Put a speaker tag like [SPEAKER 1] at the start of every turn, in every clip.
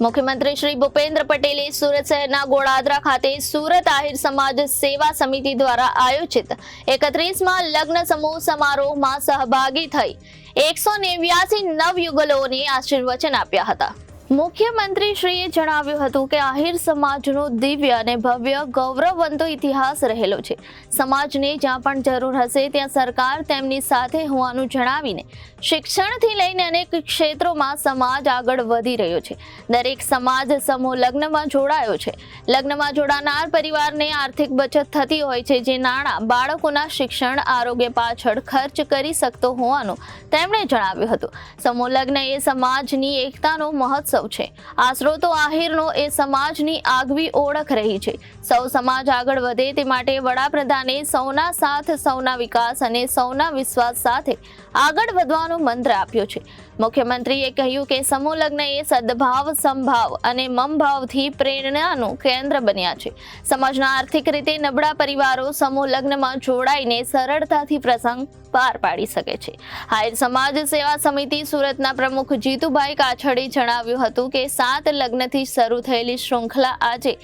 [SPEAKER 1] મુખ્યમંત્રી શ્રી ભૂપેન્દ્ર પટેલે સુરત શહેરના ગોળાદરા ખાતે સુરત આહિર સમાજ સેવા સમિતિ દ્વારા આયોજિત એકત્રીસમાં લગ્ન સમૂહ સમારોહમાં સહભાગી થઈ એકસો નેવ્યાસી નવયુગલોને આશીર્વચન આપ્યા હતા. મુખ્યમંત્રી શ્રીએ જણાવ્યું હતું કે આહિર સમાજનો દિવ્ય અને ભવ્ય ગૌરવવંતો ઇતિહાસ રહેલો છે. સમાજને જ્યાં પણ જરૂર હશે ત્યાં સરકાર તેમની સાથે હોવાનું જણાવીને શિક્ષણથી લઈને અનેક ક્ષેત્રોમાં સમાજ આગળ વધી રહ્યો છે. દરેક સમાજ સમૂહ લગ્નમાં જોડાયો છે. લગ્નમાં જોડાનાર પરિવારને આર્થિક બચત થતી હોય છે, જે નાણાં બાળકોના શિક્ષણ, આરોગ્ય પાછળ ખર્ચ કરી શકતો હોવાનું તેમણે જણાવ્યું હતું. સમૂહ લગ્ન એ સમાજની એકતાનો મહોત્સવ છે. આશરો તો આહિરનો એ સમાજની આગવી ઓળખ રહી છે. સૌ સમાજ આગળ વધે તે માટે વડાપ્રધાને સૌના સાથ, સૌના વિકાસ અને સૌના વિશ્વાસ સાથે આગળ વધવાનો મંત્ર આપ્યો છે. મુખ્યમંત્રીએ કહ્યું કે સમૂહ લગ્ન એ સદભાવ, સંભાવ અને મમભાવથી પ્રેરણાનું કેન્દ્ર બન્યા છે. સમાજના આર્થિક રીતે નબળા પરિવારો સમૂહ લગ્નમાં જોડાઈને સરળતાથી પ્રસંગ પાર પાડી શકે છે. હાયર સમાજ સેવા સમિતિ સુરતના પ્રમુખ જીતુભાઈ કાછડે જણાવ્યું હતું કે સાત લગ્નથી શરૂ થયેલી શૃંખલા આજે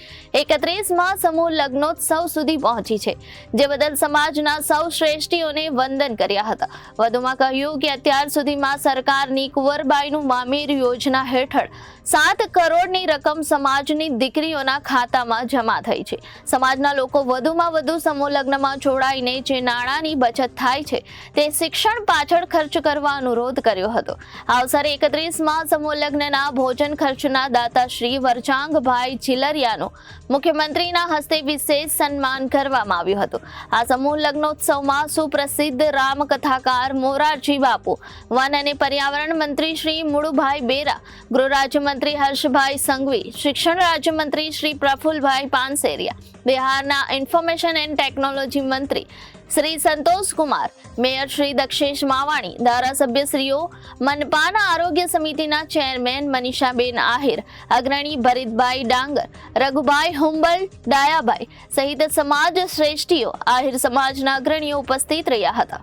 [SPEAKER 1] એકત્રીસમાં સમૂહ લગ્નોત્સવ સુધી પહોંચી છે, જે બદલ સમાજના સૌ શ્રેષ્ઠીઓને વંદન કર્યા હતા. વધુમાં કહ્યું કે અત્યાર સુધીમાં સરકારની કુંવરબાઈનું મામેર યોજના હેઠળ સાત કરોડની રકમ સમાજની દીકરીઓના ખાતામાં જમા થઈ છે. સમાજના લોકો વધુમાં વધુ સમૂહ લગ્નમાં જોડાઈને જે નાણાંની બચત થાય છે, તે શિક્ષણ પાછળ ખર્ચ કરવા અનુરોધ કર્યો હતો. આ અવસરે એકત્રીસમાં સમૂહ લગ્નના ભોજન ખર્ચના દાતા શ્રી વરચાંગભાઈ ચિલરિયાનો મુખ્યમંત્રીના હસ્તે વિશેષ સન્માન કરવામાં આવ્યું હતું. આ સમૂહ લગ્નોત્સવમાં સુપ્રસિદ્ધ રામકથાકાર મોરારજી બાપુ, વન અને પર્યાવરણ મંત્રી શ્રી મુળુભાઈ બેરા, ગૃહ રાજ્યમંત્રી હર્ષભાઈ સંઘવી, શિક્ષણ રાજ્યમંત્રી શ્રી પ્રફુલભાઈ પાનસેરિયા, બિહારના ઇન્ફોર્મેશન એન્ડ ટેકનોલોજી મંત્રી શ્રી સંતોષ કુમાર, મેયર શ્રી દક્ષેશ માવાણી, ધારાસભ્યશ્રીઓ, મનપાના આરોગ્ય સમિતિના ચેરમેન મનીષાબેન આહિર, અગ્રણી ભરીતભાઈ ડાંગર, રઘુભાઈ હુંબલ ડાયાભાઈ સહિત સમાજ શ્રેષ્ઠીઓ, આહિર સમાજના અગ્રણીઓ ઉપસ્થિત રહ્યા હતા.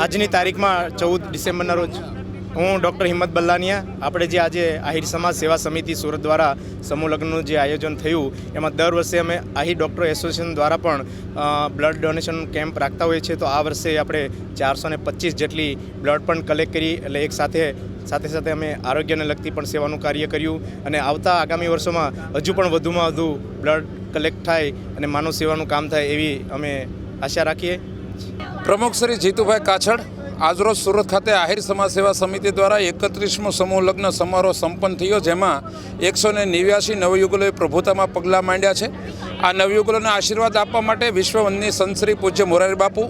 [SPEAKER 2] આજની તારીખમાં ચૌદ ડિસેમ્બરના રોજ હું ડૉક્ટર હિંમત બલ્લાનિયા. આપણે જે આજે આહિર સમાજ સેવા સમિતિ સુરત દ્વારા સમૂહ લગ્નનું જે આયોજન થયું, એમાં દર વર્ષે અમે આહિર ડૉક્ટર એસોસિએશન દ્વારા પણ બ્લડ ડોનેશન કેમ્પ રાખતા હોઈએ છીએ. તો આ વર્ષે આપણે ચારસો ને પચીસ જેટલી બ્લડ પણ કલેક્ટ કરી, એટલે એક સાથે સાથે સાથે અમે આરોગ્યને લગતી પણ સેવાનું કાર્ય કર્યું. અને આવતા આગામી વર્ષોમાં હજુ પણ વધુમાં વધુ બ્લડ કલેક્ટ થાય અને માનવ સેવાનું કામ થાય એવી અમે આશા રાખીએ.
[SPEAKER 3] પ્રમુખ શ્રી જીતુભાઈ કાછડ આજરોજ સુરત ખાતે આહિર સમાજ સેવા સમિતિ દ્વારા એકત્રીસમો સમૂહ લગ્ન સમારોહ સંપન્ન થયો, જેમાં એકસો ને નેવ્યાસી નવયુગલોએ પ્રભુતામાં પગલાં માંડ્યા છે. આ નવયુગલોને આશીર્વાદ આપવા માટે વિશ્વવંદની સંતશ્રી પૂજ્ય મોરારી બાપુ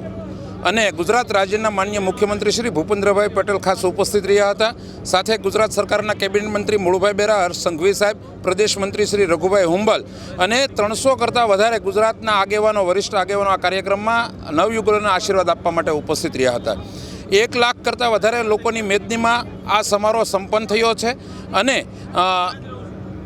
[SPEAKER 3] અને ગુજરાત રાજ્યના માન્ય મુખ્યમંત્રી શ્રી ભૂપેન્દ્રભાઈ પટેલ ખાસ ઉપસ્થિત રહ્યા હતા. સાથે ગુજરાત સરકારના કેબિનેટ મંત્રી મૂળભાઈ બેરા, હર્ષ સંઘવી સાહેબ, પ્રદેશ મંત્રી શ્રી રઘુભાઈ હુંબલ અને ત્રણસો કરતાં વધારે ગુજરાતના આગેવાનો, વરિષ્ઠ આગેવાનો આ કાર્યક્રમમાં નવયુગલોના આશીર્વાદ આપવા માટે ઉપસ્થિત રહ્યા હતા. એક લાખ કરતાં વધારે લોકોની મેદનીમાં આ સમારોહ સંપન્ન થયો છે. અને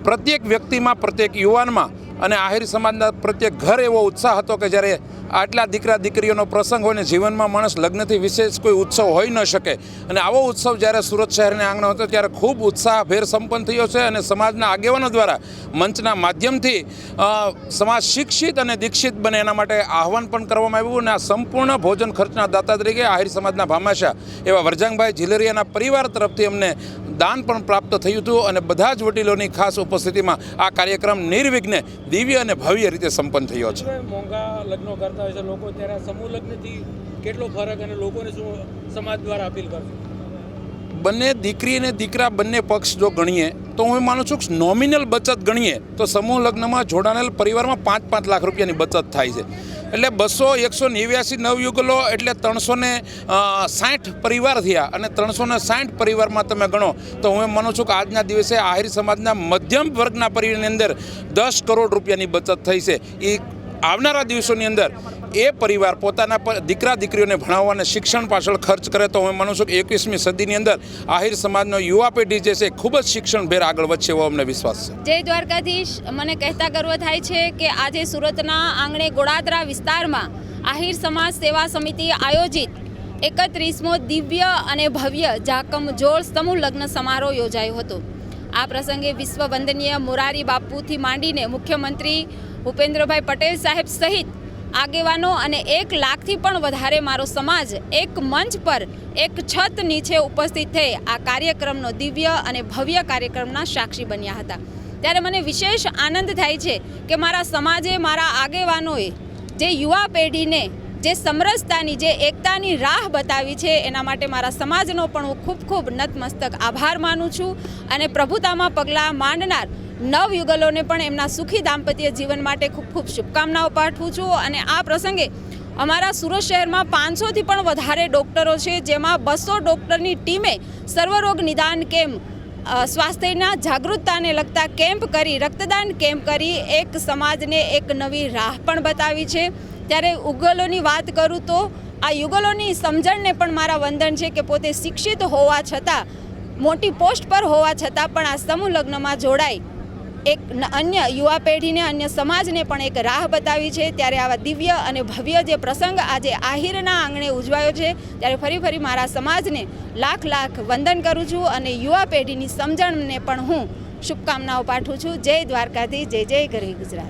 [SPEAKER 3] પ્રત્યેક વ્યક્તિમાં, પ્રત્યેક યુવાનમાં અને આહિર સમાજના પ્રત્યેક ઘર એવો ઉત્સાહ હતો કે જ્યારે આટલા દીકરા દીકરીઓનો પ્રસંગ હોય ને જીવનમાં માણસ લગ્નથી વિશેષ કોઈ ઉત્સવ હોઈ ન શકે. અને આવો ઉત્સવ જ્યારે સુરત શહેરના આંગણે હતો ત્યારે ખૂબ ઉત્સાહભેર સંપન્ન થયો છે અને સમાજના આગેવાનો દ્વારા મંચના માધ્યમથી સમાજ શિક્ષિત અને દીક્ષિત બને એના માટે આહવાન પણ કરવામાં આવ્યું અને આ સંપૂર્ણ ભોજન ખર્ચના દાતા તરીકે આહિર સમાજના ભામાશા એવા વરજાંગભાઈ ઝીલરિયાના પરિવાર તરફથી અમને દાન પણ પ્રાપ્ત થયું હતું અને બધા જ વડીલોની ખાસ ઉપસ્થિતિમાં આ કાર્યક્રમ નિર્વિઘ્ને દિવ્ય અને ભવ્ય રીતે સંપન્ન થયો છે.
[SPEAKER 4] મોંઘા લગ્નો કરતા હોય છે લોકો ત્યારે સમૂહ લગ્નથી કેટલો ફરક અને લોકોને શું સમાજ દ્વારા અપીલ કરશે?
[SPEAKER 3] બંને દીકરી અને દીકરા બંને પક્ષ જો ગણીએ તો હું માનું છું કે નોમિનલ બચત ગણીએ તો સમૂહ લગ્નમાં જોડાયેલ પરિવારમાં પાંચ પાંચ લાખ રૂપિયાની બચત થાય છે. એટલે બસો, એકસો નેવ્યાસી નવયુગલો એટલે ત્રણસો ને સાઠ પરિવાર થયા અને ત્રણસો ને સાઠ પરિવારમાં તમે ગણો, તો હું એમ માનું છું કે આજના દિવસે આહિર સમાજના મધ્યમ વર્ગના પરિવારની અંદર દસ કરોડ રૂપિયાની બચત થઈ છે. એ આવનારા દિવસોની અંદર એ પરિવાર પોતાના પર દીકરા દીકરીઓને ભણાવવાને શિક્ષણ પાછળ ખર્ચ કરે તો હું માનું છું કે એકવીસમી સદીની અંદર આહિર સમાજનો યુવા પેઢી જે છે ખૂબ જ શિક્ષણભેર આગળ વધશે એવો અમને વિશ્વાસ છે.
[SPEAKER 5] જય દ્વારકાધીશ. મને કહેતા ગર્વ થાય છે કે આજે સુરતના આંગણે ગોળાદરા વિસ્તારમાં આહિર સમાજ સેવા સમિતિ આયોજિત એકત્રીસમો દિવ્ય અને ભવ્ય જાકમ જોળ સમૂહ લગ્ન સમારોહ યોજાયો હતો. આ પ્રસંગે વિશ્વ વંદનીય મોરારી બાપુથી માંડીને મુખ્યમંત્રી ભૂપેન્દ્રભાઈ પટેલ સાહેબ સહિત આગેવાનો અને એક લાખથી પણ વધારે મારો સમાજ એક મંચ પર એક છત નીચે ઉપસ્થિત થઈ આ કાર્યક્રમનો દિવ્ય અને ભવ્ય કાર્યક્રમના સાક્ષી બન્યા હતા. ત્યારે મને વિશેષ આનંદ થાય છે કે મારા સમાજે મારા આગેવાનોએ જે યુવા પેઢીને જે સમરસતાની, જે એકતાની રાહ બતાવી છે, એના માટે મારા સમાજનો પણ હું ખૂબ ખૂબ નતમસ્તક આભાર માનું છું અને પ્રભુતામાં પગલાં માંડનાર નવયુગલોને પણ એમના સુખી દાંપત્ય જીવન માટે ખૂબ ખૂબ શુભકામનાઓ પાઠવું છું. અને આ પ્રસંગે અમારા સુરત શહેરમાં પાંચસોથી પણ વધારે ડૉક્ટરો છે, જેમાં બસો ડૉક્ટરની ટીમે સર્વરોગ નિદાન કેમ્પ સ્વાસ્થ્યના જાગૃતતાને લગતા કેમ્પ કરી, રક્તદાન કેમ્પ કરી, એક સમાજને એક નવી રાહ પણ બતાવી છે. ત્યારે ઉગલોની વાત કરું તો આ યુગલોની સમજણને પણ મારા વંદન છે કે પોતે શિક્ષિત હોવા છતાં, મોટી પોસ્ટ પર હોવા છતાં પણ આ સમૂહ લગ્નમાં જોડાઈ એક અન્ય યુવા પેઢીને, અન્ય સમાજને પણ એક રાહ બતાવી છે. ત્યારે આવા દિવ્ય અને ભવ્ય જે પ્રસંગ આજે આહિરના આંગણે ઉજવાયો છે. ત્યારે ફરી ફરી મારા સમાજને લાખ લાખ વંદન કરું છું અને યુવા પેઢીની સમજણને પણ હું શુભકામનાઓ પાઠવું છું. જય દ્વારકાથી જય જય ગરી ગુજરાત.